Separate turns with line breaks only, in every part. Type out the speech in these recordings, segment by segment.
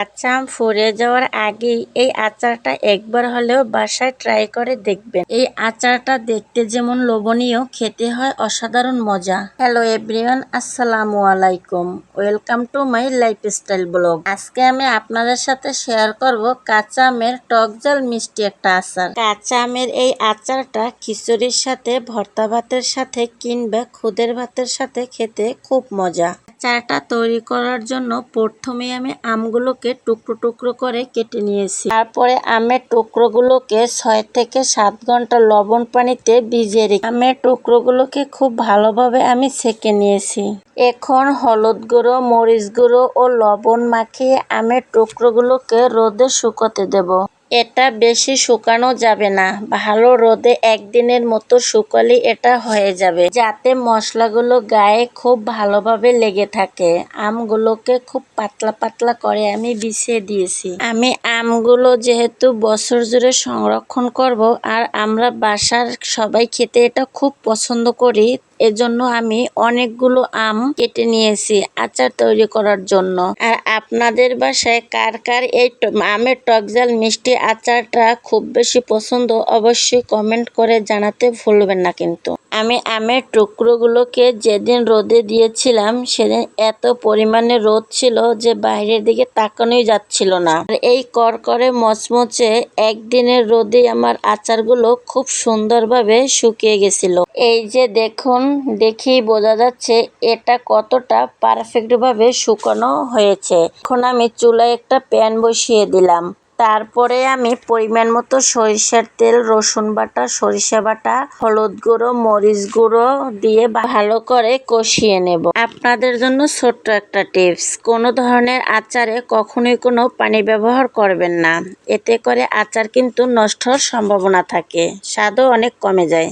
ফুরিয়ে আচ্ছা, যাওয়ার আগেই এই আচারটা একবার হলেও বাসায় ট্রাই করে দেখবেন। এই আচারটা দেখতে যেমন লোভনীয় খেতে হয় অসাধারণ মজা। হ্যালো এভরিওয়ান আসসালামু আলাইকুম। Welcome to my lifestyle blog. আজকে আমি আপনাদের সাথে শেয়ার করব কাঁচা আমের টক জাল মিষ্টি একটা আচার। কাঁচা আমের এই আচারটা খিচুড়ির সাথে ভর্তা ভাতের সাথে কিংবা খুদের ভাতের সাথে খেতে খুব মজা। আচারটা তৈরি করার জন্য প্রথমে আমি আমগুলোকে টুকরো টুকরো করে কেটে নিয়েছি। তারপরে আমের টুকরোগুলোকে ছয় থেকে সাত ঘণ্টা লবণ পানিতে ভিজিয়ে রেখে আমের টুকরোগুলোকে খুব ভালোভাবে আমি সেকে নিয়েছি। এখন হলুদ গুঁড়ো, মরিচ গুঁড়ো ও লবণ মাখিয়ে আমের টুকরোগুলোকে রোদে শুকোতে দেব। এটা বেশি শুকানো যাবে না। ভালো রোদে একদিনের মতো শুকালে এটা হয়ে যাবে। যাতে মশলাগুলো গায়ে খুব ভালোভাবে লেগে থাকে। আমগুলোকে খুব পাতলা পাতলা করে আমি বিছিয়ে দিয়েছি। আমি আমগুলো যেহেতু বছর জুড়ে সংরক্ষণ করব, আর আমরা বাসার সবাই খেতে এটা খুব পছন্দ করি এজন্য আমি অনেকগুলো আম কেটে নিয়েছি আচার তৈরি করার জন্য। আর আপনাদের বাসায় কার কার এই আমের টকজাল মিষ্টি আচারটা খুব বেশি পছন্দ অবশ্যই কমেন্ট করে জানাতে ভুলবেন না কিন্তু। আমি আমের টুকরোগুলোকে যেদিন রোদে দিয়েছিলাম, সেদিন এত পরিমাণে রোদ ছিল যে বাইরের দিকে তাকানোই যাচ্ছিল না। আর এই করকরে মচমচে একদিনের রোদে আমার আচারগুলো খুব সুন্দরভাবে শুকিয়ে গেছিল। এই যে দেখুন দেখি বোঝা যাচ্ছে এটা কতটা পারফেক্টভাবে শুকানো হয়েছে। এখন আমি চুলায় একটা প্যান বসিয়ে দিলাম। তারপরে আমি পরিমাণ মতো সরিষার তেল, রসুন বাটা, সরিষা বাটা, হলুদ গুঁড়ো, মরিচ গুঁড়ো দিয়ে ভালো করে কষিয়ে নেব। আপনাদের জন্য ছোট্ট একটা টিপস, কোনো ধরনের আচারে কখনোই কোনো পানি ব্যবহার করবেন না। এতে করে আচার কিন্তু নষ্ট হওয়ার সম্ভাবনা থাকে, স্বাদও অনেক কমে যায়।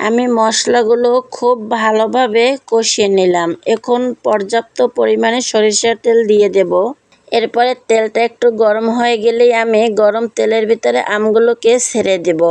আমি মশলাগুলো খুব ভালোভাবে কষিয়ে নিলাম। এখন পর্যাপ্ত পরিমাণে সরিষার তেল দিয়ে দেব। এরপরে তেলটা একটু গরম হয়ে গেলেই আমি গরম তেলের ভিতরে আমগুলোকে ছেড়ে দেব।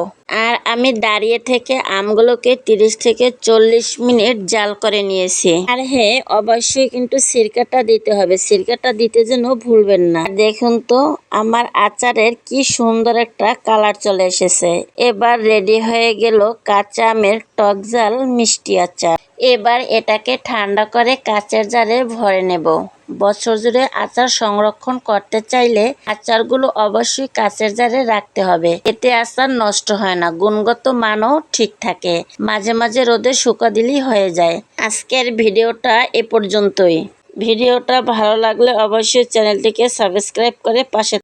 আর আমি দাঁড়িয়ে থেকে আমগুলোকে তিরিশ থেকে চল্লিশ মিনিট জাল করে নিয়েছি। আর হ্যাঁ অবশ্যই কিন্তু সিরকাটা দিতে হবে। সিরকাটা দিতে যেন ভুলবেন না। দেখুন তো, আমার আচারের কি সুন্দর একটা কালার চলে এসেছে। এবার রেডি হয়ে গেল কাঁচা আমের টক জাল মিষ্টি আচার। এবার এটাকে ঠান্ডা করে কাচের জারে ভরে নেব। বছর জুড়ে আচার সংরক্ষণ করতে চাইলে আচারগুলো অবশ্যই কাচের জারে রাখতে হবে। এতে আচার নষ্ট হয় না, গুণগত মানও ঠিক থাকে। মাঝে মাঝে রোদে শুকা দিলেই হয়ে যায়। আজকের ভিডিওটা এ পর্যন্তই। ভিডিওটা ভালো লাগলে অবশ্যই চ্যানেলটিকে সাবস্ক্রাইব করে পাশে